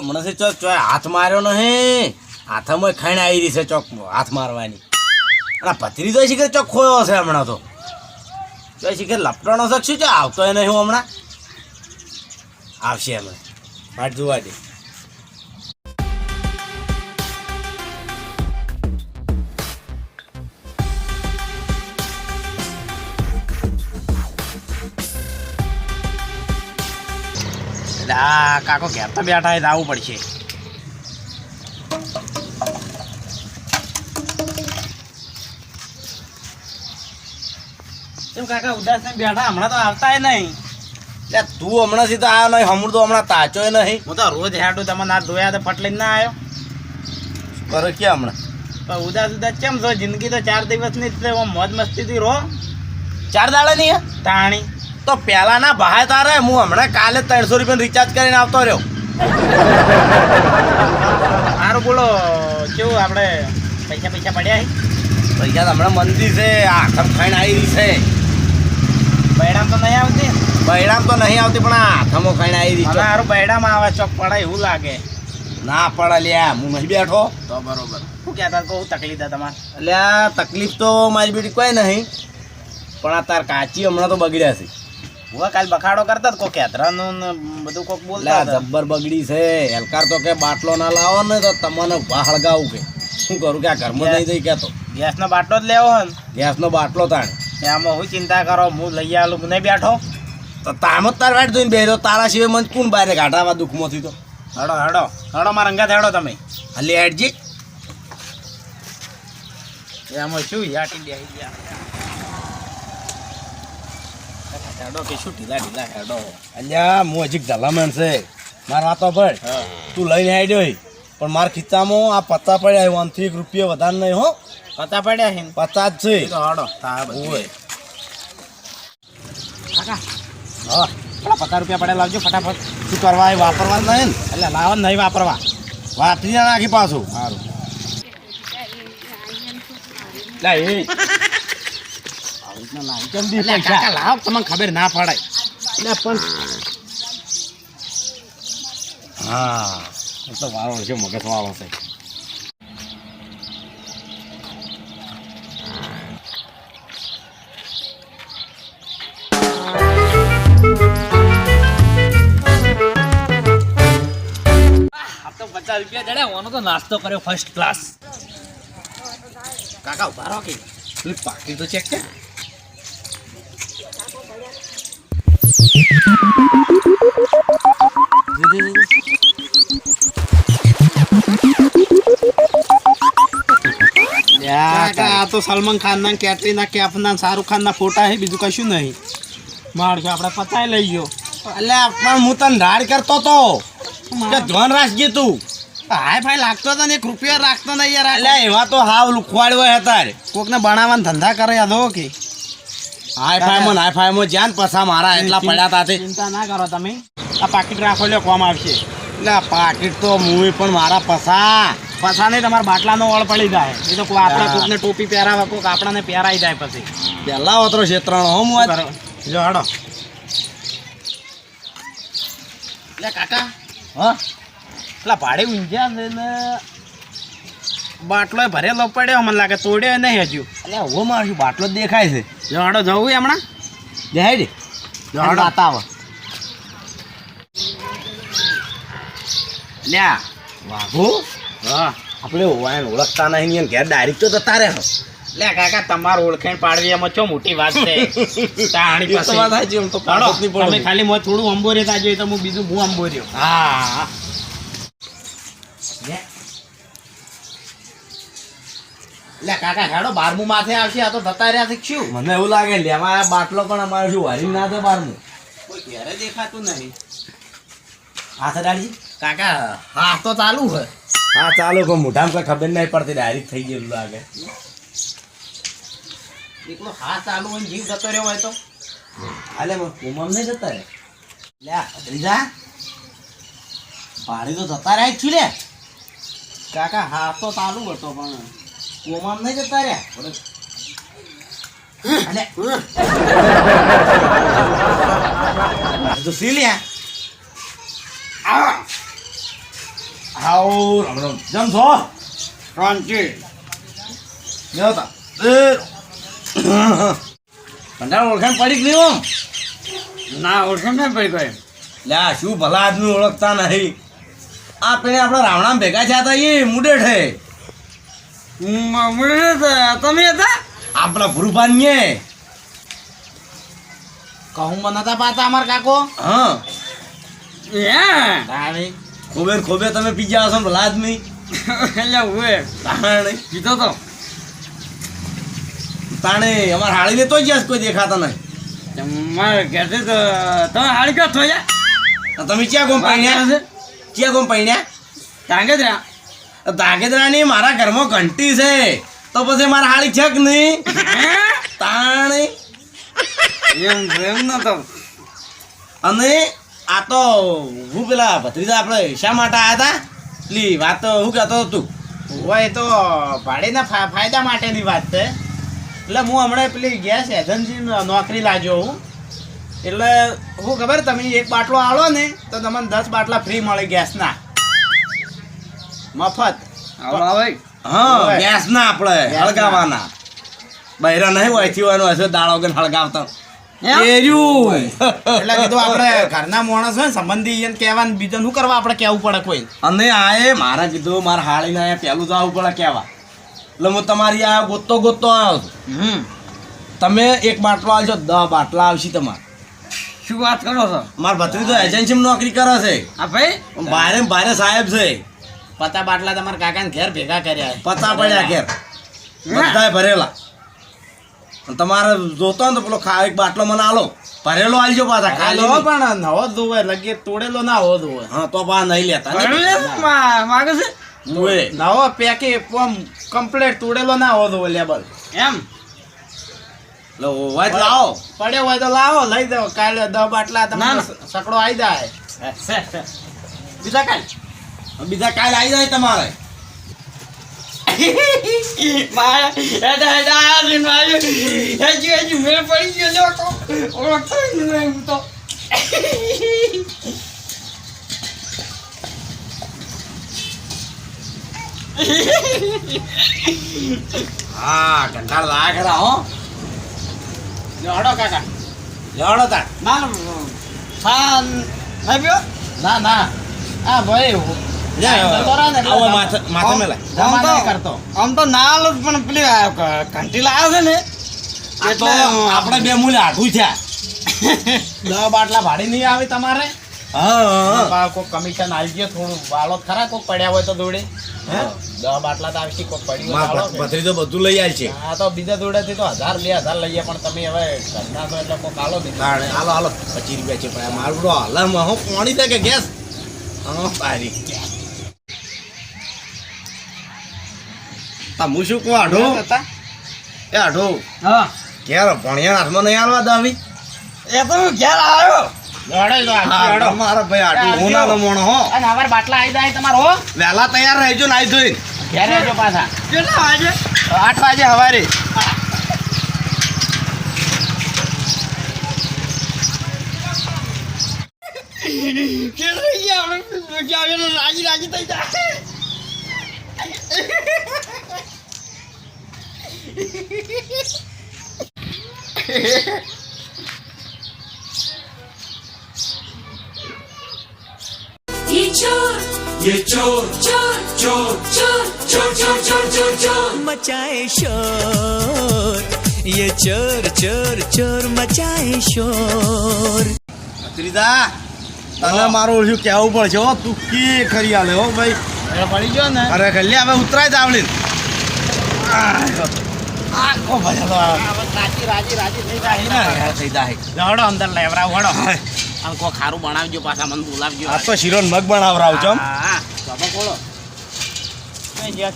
હમણાંથી ચોક ચોય હાથ માર્યો નહીં. હાથમાં ખાઈને આવી રહી છે ચોક હાથ મારવાની. અને પથરી તો શીખર ચોક ખોયો છે હમણાં તો? ચોય શીખર લપટાણો શકશું છે? આવતો નહીં હું હમણાં. આવશે હમણાં વાટ જોવા દે. આ કાકો ઘેર તો બેઠા હોય તો આવવું પડશે. કેમ કાકા ઉદાસ બેઠા હમણાં તો આવતા નહીં. લે તું હમણાં સીધો આવ્યો નહીં હમણાં તો હમણાં તાચોય નહીં. હું તો રોજ હેડું તમે ના ધોયા તો પટલી ના આવ્યો. કરો કે હમણાં? પણ ઉદાસ ઉદાસ કેમ છો? જિંદગી તો ચાર દિવસની જ છે મોજ મસ્તીથી રહો. ચાર દાડાની તાણી. તો પેલા ના ભાઈ તારે હું હમણાં કાલે ત્રણસો રૂપિયા રિચાર્જ કરીને આવતો રહ્યો. સારું બોલો કેવું આપણે પૈસા પૈસા પડ્યા પૈસા હમણાં મંદી છે આખમ ખાઈને આવી છે. બૈડામ તો નહીં આવતી? બૈડામ તો નહીં આવતી પણ આખમો આથમો ખાઈને આવી રહી છે. સારું બૈડામ આવે ચોક પડે એવું લાગે. ના પડે લ્યા હું નહીં બેઠો. તો બરોબર. શું કહેતા કહું તકલીફ હતા તમારે? એટલે તકલીફ તો મારી બેટી કોઈ નહીં પણ આ તાર કાચી હમણાં તો બગડ્યા છે. હું કાલ બખાડો કરતા જ કોક યાત્રાનું ને બધું કોક બોલતા જબ્બર બગડી છે. હેલકાર તો કે બાટલો ના લાવો ને તો તમને હળગાવું કે. શું કરું કે આ ઘરમાં નહીં જઈ કેતો ગેસનો બાટલો જ લેવો હે ગેસનો બાટલો તાણ. એમાં હું ચિંતા કરો હું લઈ આવું નહીં બેઠો. તો તામ જ તાર વાટ જોઈને બેહ્યો. તારા સિવાય મને કોણ બહાર ગાઢાવા દુઃખમાંથી તો? હડો હડો હડો મારા અંગાત હેડો તમે. હાલી હેડજી. એમાં શું યાટી દે હેડો કે શું ઢીલા ઢીલા હેડો. અલ્યા હું હજી ધલામણ છે. મારા વાતો પર. તું લઈને હી. પણ મારા ખિસ્સામાં આ પત્તા પડ્યા છે આમથી એક રૂપિયા વધારે નહીં હો. પત્તા પડ્યા છે પત્તા જ છે. તો હડો ઓય. કાકા. હા. પચાસ રૂપિયા પડે લાવજો ફટાફટ. શું કરવા એ વાપરવા નહીં ને? એટલે લાવવા નહીં વાપરવા. વાપરી નાખી પાછું. સારું. લા એ. આવી રીતના નાખી કેમ દી પૈસા લાવ તમને ખબર ના પડાય એટલે પણ હા તો વારો છે મગજ વાળો છે પચાસ રૂપિયા જડ્યા ઓનો તો નાસ્તો કર્યો ફર્સ્ટ ક્લાસ કાકા ઊભા રહો કે? પાકી તો ચેક કર કાકા આ તો સલમાન ખાન ના કેટરીના કેફ ના શાહરુખ ખાન ના ફોટા છે બીજું કશું નહીં. મારશું આપણે પતાય લઈ ગયો. એટલે પણ હું તને રાડ કરતો તો. કે ધ્યાન રાખજે તું. હાય ફાય લાગતો હતો ને એક રૂપિયા રાખતો નહીં યાર એટલે એવા તો હાવ લુખવાડ્યો હતા કોકને બનાવવાના ધંધા કરે યાદો કે. હાય ફાયમાં હાય ફાયમાં જ્યાં પસા મારા એટલા પડ્યા ચિંતા ના કરો તમે. આ પાકીટ રાખો લ્યો કોમ આવશે. એટલે પાકીટ તો મુવી પણ મારા પસા પસા નહીં તમારા બાટલાનો ઓળ પડી જાય. એ તો આપણા કોકને ટોપી પહેરાવે કોક આપણાને પહેરાઈ જાય પછી. પેલા ઓતરો ત્રણ હો કરો. જો હડો. લે કાકા. હા? પેલા ભાડે ઊંઝ્યા ને. બાટલો ભરેલો પડ્યો મને લાગે તોડ્યો નહીં હજુ. અલ્યા હું મારું બાટલો દેખાય છે? જવાડો જવું હમણાં? દેખાય ને જો હડો. બતાવો લ્યા વાઘો હા. આપણે ઓવાયન ઓળખતા નહીં ને ઘેર ડાયરેક્ટ તો જતા રહે લે કાકા તમારું ઓળખાણ પાડવી એમાં છો મોટી વાત છે? તાણી પાસે. વાત સાચી, તો પડો. તમે ખાલી મો થોડું અંબોરે તાજો તો હું બીજું હું અંબોર્યો. હા. લે કાકા હેડો બારમું માથે આવશે આ તો થતા રહ્યા છે શું? મને એવું લાગે લેવા આ બાટલો પણ અમારે શું વારી ના તો બારનું કોઈ ઘેરે દેખાતું નહીં. હાથ અડાડી કાકા હા તો ચાલુ હે હા ચાલુ કોઈ મોઢામાં કોઈ ખબર નહીં પડતી ડાયરેક્ટ થઈ ગયેલું લાગે. એકલો હા ચાલુ હોય જીવ જતો રહ્યો હોય તો. હાલે કુમમ નહીં જતા રે લે ભત્રીજા પાણી તો જતા રહ્યા જ છું લે. કાકા હા તો ચાલુ હતો પણ. કોમામ નહીં જતા રહ્યા. તો સી લ્યા. હાઉ રામ રામ. જમ છો? શાંતિ લ્યો તા. એ. કંટાળ ઓળખાણ પડી ગઈ ઓમ ના ઓળખો ને પડી કોઈ. લ્યા શું ભલા આદમી ઓળખતા નહીં? આ પેલા આપણે રાવણા ભેગા થયા હતા એ મુડેઠ. તમે હતા? આપણા ભૂરભાનીએ કહું મને પાતા અમાર કાકો? હા. તાણી. ખોબે ખોબે તમે પીજા હશો ને ભલા આદમી. એટલે હું તાણે. કીધો તો. તાણે અમાર હાળીને તો જ કોઈ દેખાતા નહીં. મારે ઘેરથી તો તમે હાડી ક્યાં થોયા? તમે ક્યાં ગોમ પૈણ્યા ક્યાં ગોમ પાણ્યા ટાંગે જ રહ્યા દાગેદરાની મારા ઘરમાં ઘંટી છે. તો પછી મારા હાળી છે કે નહીં? તાણે. એમ એમ નતો અને આ તો હું પેલા ભત્રીજા આપણે શા માટે આવ્યા હતા લી વાત તો હું કહેતો હતો તું. હોય તો ભાડેના ફા- ફાયદા માટેની વાત છે. એટલે હું હમણાં પેલી ગેસ એજન્સી નોકરી લાગ્યો હું. એટલે હું ખબર તમે એક બાટલો આવો ને તો તમને દસ બાટલા ફ્રી મળે ગેસના. મફત. હા ગેસ ના આપણે હળગાવાના. બૈરા નહીં હોય થયું હશે દાળ વગર હળગાવતા. એમ? એર્યું એટલે કીધું આપણે ઘરના માણસ હોય સંબંધી એને બીજા શું કરવા આપણે કહેવું પડે કોઈ? અને આ એ મારા કીધું મારા હાળીને આયા પહેલું જવું પડે કેવા એટલે હું તમારી આ ગોતતો ગોતતો આવ્યો છું. તમે એક બાટલો આવજો દસ બાટલા આવશે તમારે. શું વાત કરો છો? મારા ભત્રીજો એજન્સીમાં નોકરી કરે છે. આ ભાઈ? બારે બારે સાહેબ છે. પતા બાટલા તમારા કાકાને ઘેર ભેગા કર્યા પતા પડ્યા ઘેર. બધાય ભરેલા. તમારે જોતો ને તો પેલો ખા એક બાટલો મને આલો. ભરેલો આલજો પાછા ખાલી લો પણ નવો ધોવે લગે તોડેલો ના હો ધોવે. હા તો પા નહીં લેતા. માંગે માગે છે. નવો પેકે કમ્પ્લીટ તોડેલો ના હો ધોવે લેબલ એમ? લો વાત લાવો. પડ્યો હોય તો લાવો લઈ દો કાલે દસ બાટલા તમને સકડો આવી જાય. બીજા કાંઈ? બીજા કાલ આવી જાય તમારે. હા કંટાળ લાગે ખરા હો. હડો કાકા. લેવડો તાર. ના ના ના. ભાઈ આમ તો ના લો પણ પેલી ઘંટી લાવે છે ને. એટલે આપણે બે મૂલ આઘું થયા દસ બાટલા ભાડી નહીં આવે તમારે? હા, હા કમિશન આવી ગયો થોડું વાળો ખરા કોક પડ્યા હોય તો દોડે. હે? દસ બાટલા તો આવશે કોક પડ્યું હોય તો બધું લઈ આવી છે. હા તો બીજા દોડેથી તો હજાર બે હજાર લઈએ પણ તમે હવે ઘરના તો એટલે કોક આલો બીજું. તાણે હાલો હાલો. પચીસ રૂપિયા છે પણ મારું હાલમાં હું પાણી થાય કે ગેસ? હા તારી આ હું શું કહું આઢો? હતા? એ આઢો. હા. ઘેર ભણ્યા હાથમાં નહીં હાલવા દાવી? એ તો હું ઘેર આવ્યો. મારા ભાઈ આઢું હું ના મોણો હો. અને અમારે બાટલા આવી જાય તમારો હો. વહેલા તૈયાર રહેજો નાઈ રહેજો પાછા. કેટલા વાગે? આઠ વાગે સવારે રાજી રાજી થઈ જાય ये चोर ये चोर चोर चोर चोर चोर चोर चोर चोर चोर मचाए शोर ये चोर चोर चोर मचाए शोर ભત્રીજા તને મારું ઓળખ્યું કહેવું પડશે હો તું કે ખરી હાલે હો ભાઈ એટલે પડી ગયો ને અરે કલ્યા હવે ઉતરાય તાવડી આખો ભરેલો રાજી રાજી રાજી થઈ જાય. થઈ જાય હડો અંદર લેવરાવ હડો અને કોઈ ખારું બનાવજો પાછા મને બોલાવજો. આ તો શીરો ને મગ બનાવરાવ છો હા બોલો.